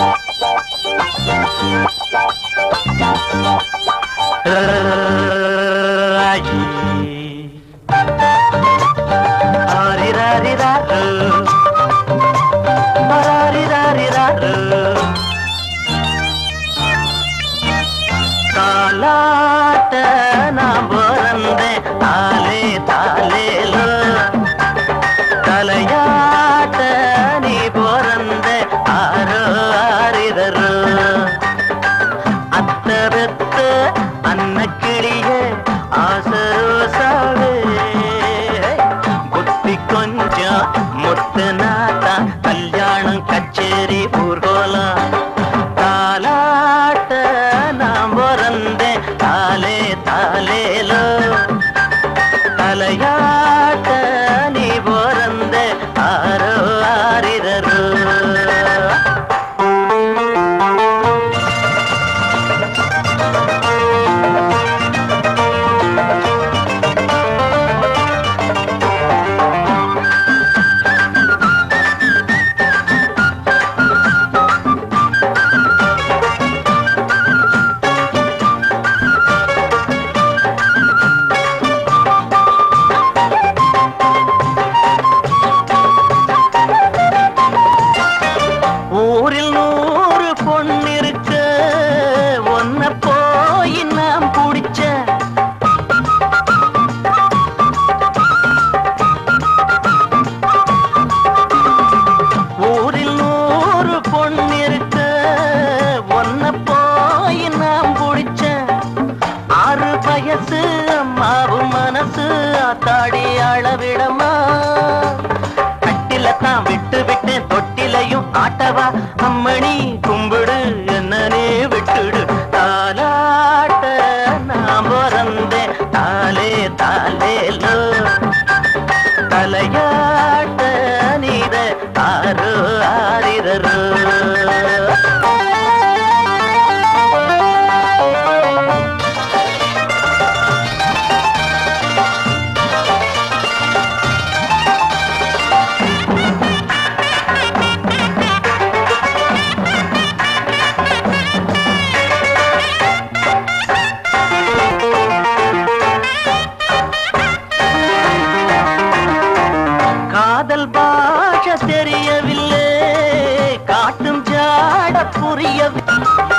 Thank you. Yeah. பார்த்தாடி அளவிடமா? கட்டில தான் விட்டு விட்டேன் தொட்டிலையும் ஆட்டவா? அம்மணி கும்பிடு என்னனே விட்டுடு. தாலாட்ட நான் பிறந்தேன் தாலே தாலேலோ தலையாட்ட நீர ஆறு ஆரிரரோ பாஷ தெரியவில்லை. காட்டும் ஜாட புரியவில்லை